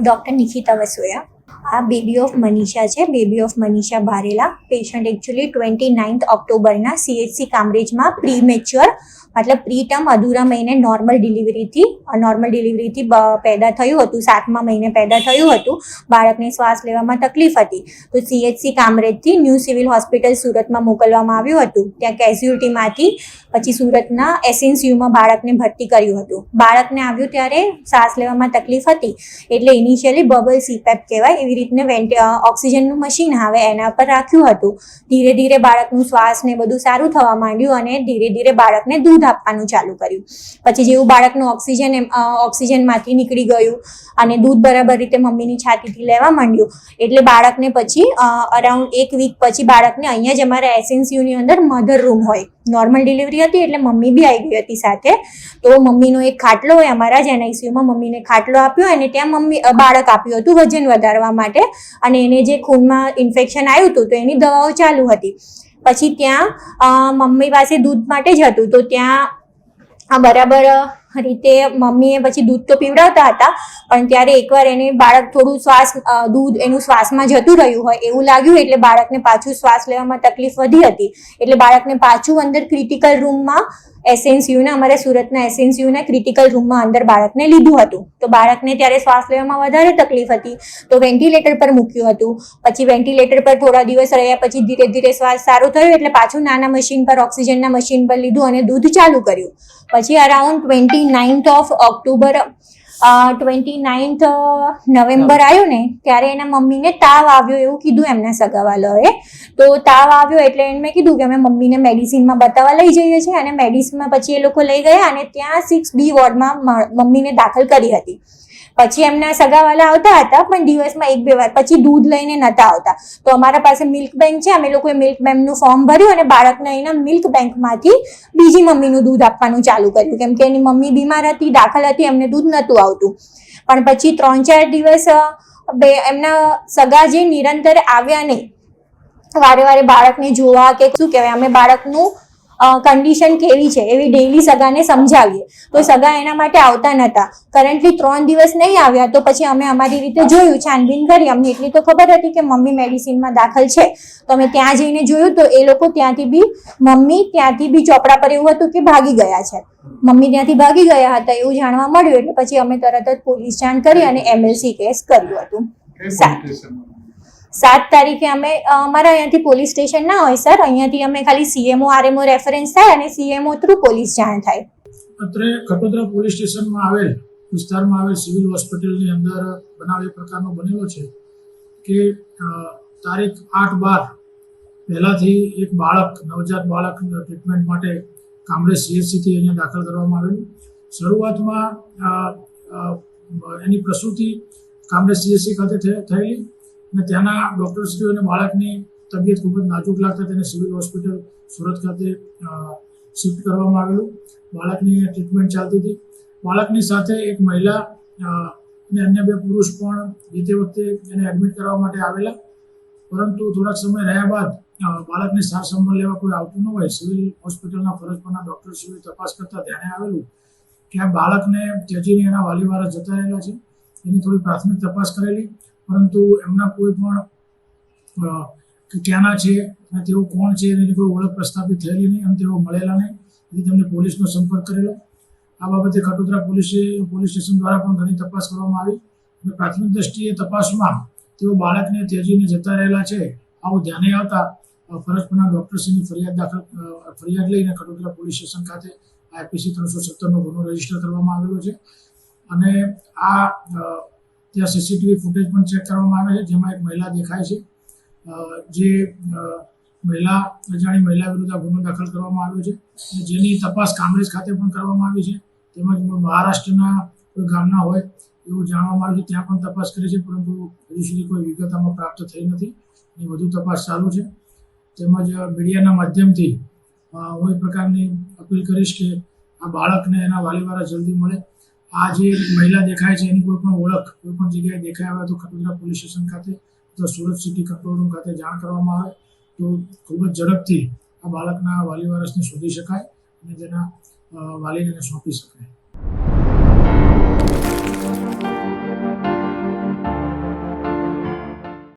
Doctor નિખિતા Vasoya. આ baby of Manisha છે. Baby of Manisha ભારેલા patient actually twenty ninth ઓક્ટોબરના સીએચસી કામરેજમાં પ્રી મેચ્યોર મતલબ પ્રી ટર્મ અધૂરા મહિને નોર્મલ ડિલિવરીથી નોર્મલ ડિલિવરીથી પેદા થયું હતું. સાતમા મહિને પેદા થયું હતું. બાળકને શ્વાસ લેવામાં તકલીફ હતી. તો સીએચસી કામરેજથી ન્યૂ સિવિલ હોસ્પિટલ સુરતમાં મોકલવામાં આવ્યું હતું. ત્યાં કેઝ્યુલિટીમાંથી પછી સુરતના એસએનસીયુમાં બાળકને ભરતી કર્યું હતું. બાળકને આવ્યું ત્યારે શ્વાસ લેવામાં તકલીફ હતી. એટલે ઇનિશિયલી બબલ સીપેપ કહેવાય. એવી રીતને વેન્ટ ઓક્સિજનનું મશીન આવે એના પર રાખ્યું હતું. ધીરે ધીરે બાળકનું શ્વાસ ને બધું સારું થવા માંડ્યું અને ધીરે ધીરે બાળકને દૂધ આપવાનું ચાલુ કર્યું. પછી જેવું બાળકનું ઓક્સિજન ઓક્સિજનમાંથી નીકળી ગયું અને દૂધ બરાબર રીતે મમ્મીની છાતીથી લેવા માંડ્યું, એટલે બાળકને પછી અરાઉન્ડ એક વીક પછી બાળકને અહીંયા જ અમારા એસએનસીયુની અંદર મધર રૂમ હોય. નોર્મલ ડિલિવરી હતી એટલે મમ્મી બી આવી ગઈ હતી સાથે. તો મમ્મીનો એક ખાટલો હોય અમારા જ એનઆઈસીયુમાં મમ્મીને ખાટલો આપ્યો અને ત્યાં મમ્મી બાળક આપ્યું હતું વજન વધારવા માટે. અને એને જે ખૂનમાં ઇન્ફેક્શન આવ્યું હતું, તો એની દવાઓ ચાલુ હતી. પછી ત્યાં મમ્મી પાસે દૂધ માટે જ હતું. તો ત્યાં આ બરાબર રીતે મમ્મીએ પછી દૂધ તો પીવડાવતા હતા, પણ ત્યારે એકવાર એને બાળક થોડું શ્વાસ દૂધ એનું શ્વાસમાં જતું રહ્યું હોય એવું લાગ્યું એટલે બાળકને પાછું શ્વાસ લેવામાં તકલીફ વધી હતી. એટલે બાળકને પાછું અંદર ક્રિટિકલ રૂમમાં એસએનસીયુના, અમારે સુરતના એસએનસીયુના ક્રિટિકલ રૂમમાં અંદર બાળકને લીધું હતું. તો બાળકને ત્યારે શ્વાસ લેવામાં વધારે તકલીફ હતી. તો વેન્ટિલેટર પર મૂક્યું હતું. પછી વેન્ટિલેટર પર થોડા દિવસ રહ્યા પછી ધીરે ધીરે શ્વાસ સારો થયો એટલે પાછું નાના મશીન પર ઓક્સિજનના મશીન પર લીધું અને દૂધ ચાલુ કર્યું. પછી around twenty ninth of October twenty ninth November આવ્યું ને ત્યારે એના મમ્મીને તાવ આવ્યો એવું કીધું એમના સગાવાલાઓએ. તો તાવ આવ્યો એટલે એને મેં કીધું કે અમે મમ્મીને મેડિસિનમાં બતાવવા લઈ જઈએ છીએ અને મેડિસિનમાં પછી એ લોકો લઈ ગયા અને ત્યાં સિક્સ બી વોર્ડમાં મમ્મીને દાખલ કરી હતી. પછી એમના સગાવાલા આવતા હતા, પણ દિવસમાં એક બે વાર. પછી દૂધ લઈને નતા આવતા. તો અમારા પાસે મિલ્ક બેંક છે, અમે લોકોએ મિલ્ક બેંકનું ફોર્મ ભર્યું અને બાળકને એના મિલ્ક બેંકમાંથી બીજી મમ્મીનું દૂધ આપવાનું ચાલુ કર્યું. કેમ કે એની મમ્મી બીમાર હતી, દાખલ હતી, એમને દૂધ નહોતું આવતું. પણ પછી ત્રણ ચાર દિવસ બે, એમના સગા જે નિરંતર આવ્યા નહીં, વારે વારે બાળકને જોવા કે શું કહેવાય, અમે બાળકનું કન્ડિશન કેવી છે? એવી ડેલી સગાને સમજાવીએ. તો સગા એના માટે આવતા નહોતા કરન્ટલી ત્રણ દિવસ નહીં આવ્યા તો પછી અમે અમારી રીતે જોયું. છાનબીન કરી. અમને એટલી તો ખબર હતી કે મમ્મી મેડિસિનમાં દાખલ છે. તો અમે ત્યાં જઈને જોયું તો એ લોકો ત્યાંથી બી, મમ્મી ત્યાંથી બી ચોપડા પર એવું હતું કે ભાગી ગયા છે. મમ્મી ત્યાંથી ભાગી ગયા હતા એવું જાણવા મળ્યું. એટલે પછી અમે તરત જ પોલીસ જાણ કરી અને એમએલસી કેસ કર્યું હતું. સાત સાત તારીખે અમે અમારા અહીંયાથી પોલીસ સ્ટેશન ના હોય સર. અહીંયાથી અમે ખાલી સીએમઓ આરએમઓ રેફરન્સ થાય અને સીએમઓ થ્રુ પોલીસ જાણ થાય. અત્રે ખટોદરા પોલીસ સ્ટેશનમાં આવેલ, વિસ્તારમાં આવેલ સિવિલ હોસ્પિટલની અંદર બનાવ એ પ્રકારનો બનેલો છે કે તારીખ આઠ બાર પહેલાંથી એક બાળક, નવજાત બાળક ટ્રીટમેન્ટ માટે કામરેજ સીએચસીથી અહીંયા દાખલ કરવામાં આવેલું. શરૂઆતમાં એની પ્રસૂતિ કામરેજ સીએચસી ખાતે થયેલી. અને ત્યાંના ડૉક્ટરશ્રીઓને બાળકની તબિયત ખૂબ જ નાજુક લાગતા તેને સિવિલ હોસ્પિટલ સુરત ખાતે શિફ્ટ કરવામાં આવેલું. બાળકની ટ્રીટમેન્ટ ચાલતી હતી. બાળકની સાથે એક મહિલા અને અન્ય બે પુરુષ પણ જે વખતે એને એડમિટ કરવા માટે આવેલા. પરંતુ થોડાક સમય રહ્યા બાદ બાળકને સાર સંભાળ લેવા કોઈ આવતું ન હોય. સિવિલ હોસ્પિટલના ફરજ પરના ડૉક્ટરશ્રીઓએ તપાસ કરતા ધ્યાને આવેલું કે આ બાળકને ત્યજીને એના વાલીવાળા જતા રહેલા છે. એની થોડી પ્રાથમિક તપાસ કરેલી. પરંતુ એમના કોઈ પણ ક્યાંના છે અને તેઓ કોણ છે, એની કોઈ ઓળખ પ્રસ્થાપિત થયેલી નહીં અને તેઓ મળેલા નહીં. તેથી તેમને પોલીસનો સંપર્ક કરેલો. આ બાબતે કટોદરા પોલીસે, પોલીસ સ્ટેશન દ્વારા પણ ઘણી તપાસ કરવામાં આવી. અને પ્રાથમિક દ્રષ્ટિએ તપાસમાં તેઓ બાળકને ત્યજીને જતા રહેલા છે, આવું ધ્યાને આવતા ફરજપના ફરજ ડૉક્ટરશ્રીની ફરિયાદ દાખલ ફરિયાદ લઈને કટોદરા પોલીસ સ્ટેશન ખાતે આઈપીસી ત્રણસો સત્તરનો ગુનો રજિસ્ટર કરવામાં આવેલો છે. અને આ ત્યાં સીસીટીવી ફૂટેજ પણ ચેક કરવામાં આવે છે, જેમાં એક મહિલા દેખાય છે. જે મહિલા, અજાણી મહિલા વિરુદ્ધ આ ગુનો દાખલ કરવામાં આવ્યો છે જેની તપાસ કામરેજ ખાતે પણ કરવામાં આવી છે. તેમજ મહારાષ્ટ્રના કોઈ ગામના હોય એવું જાણવામાં આવ્યું છે, ત્યાં પણ તપાસ કરી છે, પરંતુ હજુ સુધી કોઈ વિગત આમાં પ્રાપ્ત થઈ નથી એની વધુ તપાસ ચાલુ છે. તેમજ મીડિયાના માધ્યમથી હું એ પ્રકારની અપીલ કરીશ કે આ બાળકને એના વાલીવાળા જલ્દી મળે. આ જે મહિલા દેખાય છે એની કોઈ પણ ઓળખ, કોઈ પણ જગ્યાએ દેખાય આવે તો ખટોદરા પોલીસ સ્ટેશન ખાતે અથવા સુરત સિટી કંટ્રોલ રૂમ ખાતે જાણ કરવામાં આવે. તો ખૂબ જ ઝડપથી આ બાળકના વાલી વારસને શોધી શકાય અને તેના વાલીને સોંપી શકાય.